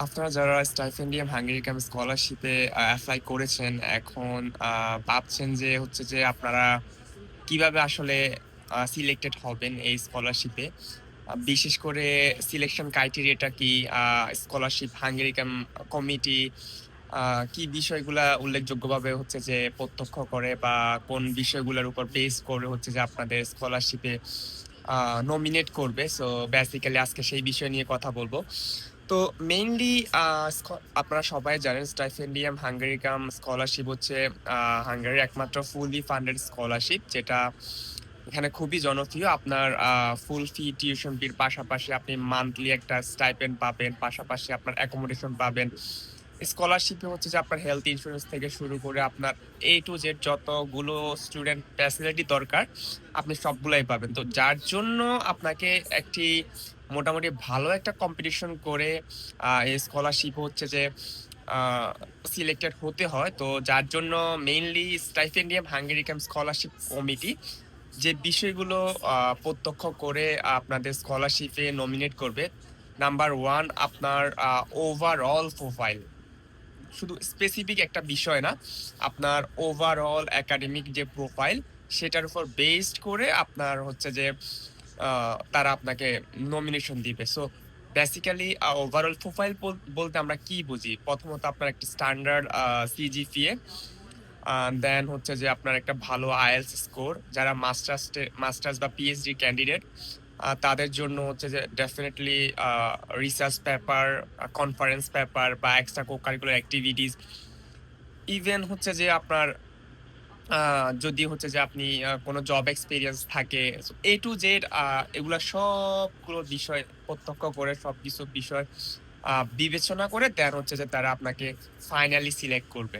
আপনারা যারা Stipendium Hungary camp স্কলারশিপে আ এপ্লাই করেছেন, এখন ভাবছেন যে হচ্ছে যে আপনারা কীভাবে আসলে সিলেক্টেড হবেন এই স্কলারশিপে। বিশেষ করে সিলেকশন ক্রাইটেরিয়াটা কি? স্কলারশিপ হাঙ্গেরি ক্যাম্প কমিটি আ কি বিষয়গুলা উল্লেখযোগ্যভাবে হচ্ছে যে প্রত্যক্ষ করে বা কোন বিষয়গুলোর উপর বেস করে হচ্ছে যে আপনাদের স্কলারশিপে নমিনেট করবে। সো বেসিক্যালি আজকে সেই বিষয় নিয়ে কথা বলব। তো মেইনলি আপনারা সবাই জানেন স্টাইপেন্ডিয়াম হাঙ্গেরি কাম স্কলারশিপ হচ্ছে হাঙ্গেরির একমাত্র ফুলি ফান্ডেড স্কলারশিপ যেটা এখানে খুবই জনপ্রিয়। আপনার ফুল ফি টিউশন ফির পাশাপাশি আপনি মান্থলি একটা স্টাইপেন্ড পাবেন। পাশাপাশি আপনার অ্যাকোমোডেশন পাবেন। স্কলারশিপে হচ্ছে যে আপনার হেলথ ইন্স্যুরেন্স থেকে শুরু করে আপনার A টু জেড যতগুলো স্টুডেন্ট ফ্যাসিলিটি দরকার, আপনি সবগুলাই পাবেন। তো যার জন্য আপনাকে একটি মোটামুটি ভালো একটা কম্পিটিশন করে স্কলারশিপ হচ্ছে যে সিলেক্টেড হতে হয়। তো যার জন্য mainly stipendium Hungary camp scholarship committee যে বিষয়গুলো প্রত্যক্ষ করে আপনাদের স্কলারশিপে নমিনেট করবে। নাম্বার ওয়ান আপনার ওভারঅল প্রোফাইল। শুধু স্পেসিফিক একটা বিষয় না। আপনার ওভারঅল একাডেমিক যে প্রোফাইল সেটার উপর বেসড করে আপনার হচ্ছে যে তারা আপনাকে নমিনেশন দিবে। সো বেসিক্যালি ওভারঅল প্রোফাইল বলতে আমরা কি বুঝি? প্রথমত আপনার একটা স্ট্যান্ডার্ড সিজিপিএ দেন হচ্ছে যে আপনার একটা ভালো আইএলটিএস স্কোর। যারা মাস্টার্স মাস্টার্স বা পিএইচডি ক্যান্ডিডেট তাদের জন্য হচ্ছে যে definitely research paper, conference paper বা এক্সট্রা কো-কারিকুলার অ্যাক্টিভিটিস ইভেন হচ্ছে যে আপনার যদি হচ্ছে যে আপনি কোনো জব এক্সপিরিয়েন্স থাকে। এ টু জেড এগুলা সবগুলো বিষয়, প্রত্যক্ষ করে সব কিছু বিষয় বিবেচনা করে দেন হচ্ছে যে তারা আপনাকে ফাইনালি সিলেক্ট করবে।